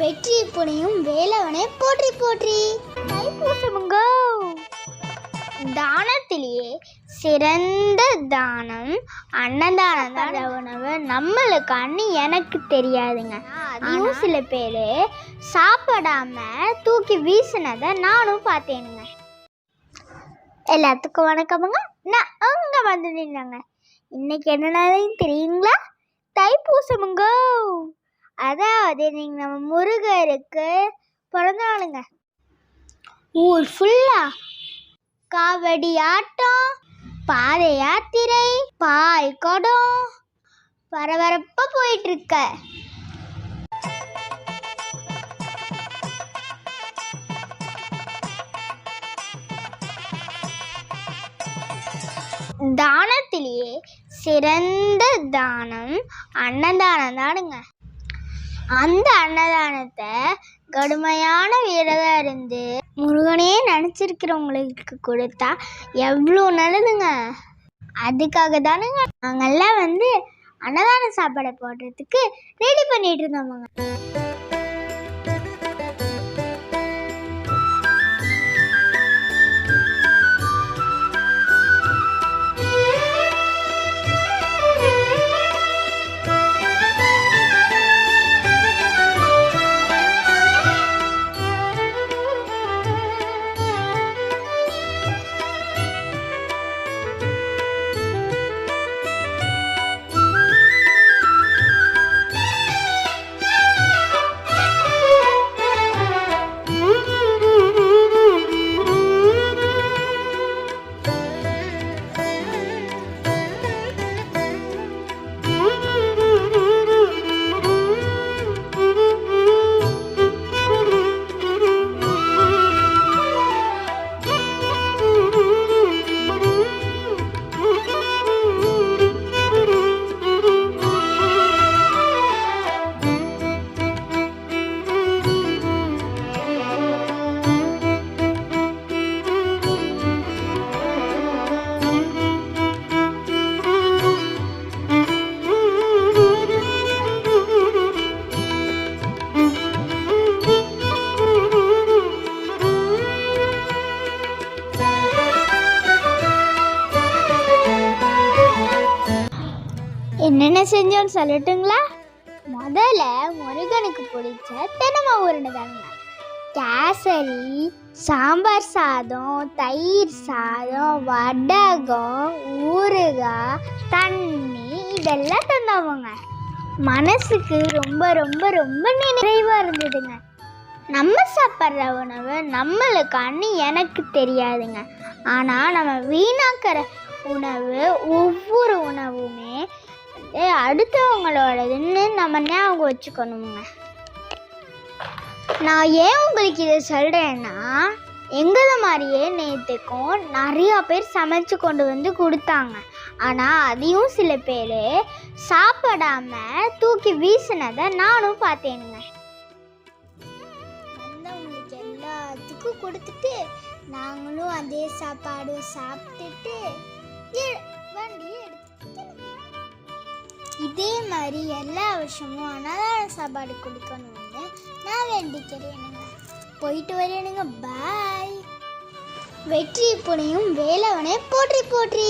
வெற்றி புனியும் வேலவனே போற்றி போற்றி. தைப்பூசமுங்கோ. தானத்திலேயே சிறந்த தானம் அன்னதானம் தான். உணவு நம்மளுக்கு அண்ணி எனக்கு தெரியாதுங்க. அதுவும் சில பேர் சாப்பிடாம தூக்கி வீசினதை நானும் பார்த்தேனுங்க. எல்லாத்துக்கும் வணக்கமுங்க. நான் அங்க வந்து நின்னாங்க. இன்னைக்கு என்ன நாளையும் தெரியுங்களா? தைப்பூசமுங்கோ. அதாவது நீங்க நம்ம முருகருக்கு பிறந்த நாளுங்க ஊர் ஃபுல்லா காவடி ஆட்டம் பாத யாத்திரை பால் குடம் பரபரப்பா போயிட்டு இருக்க தானத்திலேயே சிறந்த தானம் அன்னதானம் தானுங்க. அந்த அன்னதானத்தை கடுமையான விரதம் இருந்து முருகனே நினச்சிருக்கிறவங்களுக்கு கொடுத்தா எவ்வளோ நல்லதுங்க. அதுக்காக தானுங்க நாங்கெல்லாம் வந்து அன்னதான சாப்பாடை போடுறதுக்கு ரெடி பண்ணிட்டு இருந்தோமுங்க. என்னென்ன செஞ்சோன்னு சொல்லட்டுங்களா? முதல்ல முருகனுக்கு பிடிச்ச தினமா உருண்டை தானுங்க கேசரி சாம்பார் சாதம் தயிர் சாதம் வடகம் ஊறுகாய் தண்ணி இதெல்லாம் தந்தவங்க. மனசுக்கு ரொம்ப ரொம்ப ரொம்ப நிறைவாக இருந்ததுங்க. நம்ம சாப்பிட்ற உணவு நம்மளுக்கான்னு எனக்கு தெரியாதுங்க. ஆனால் நம்ம வீணாக்கிற உணவு ஒவ்வொரு உணவுமே அடுத்தவங்களோடதுன்னு நம்ம ஞாபகம் வச்சுக்கணுங்க. நான் ஏன் உங்களுக்கு இதை சொல்கிறேன்னா எங்களை மாதிரியே நேற்றுக்கும் நிறையா பேர் சமைச்சு கொண்டு வந்து கொடுத்தாங்க. ஆனால் அதையும் சில பேர் சாப்பிடாம தூக்கி வீசினதை நானும் பார்த்தேனுங்க. வந்தவங்களுக்கு எல்லாத்துக்கும் கொடுத்துட்டு நாங்களும் அதே சாப்பாடு சாப்பிட்டுட்டு வண்டியை எடுத்து இதே மாதிரி எல்லா வருஷமும் அனாதார சாப்பாடு கொடுக்கணும்னு நான் வேண்டிக்கிறேனுங்க போயிட்டு வரேனுங்க. பாய் வெற்றி புனையும் வேலவனே போற்றி போற்றி.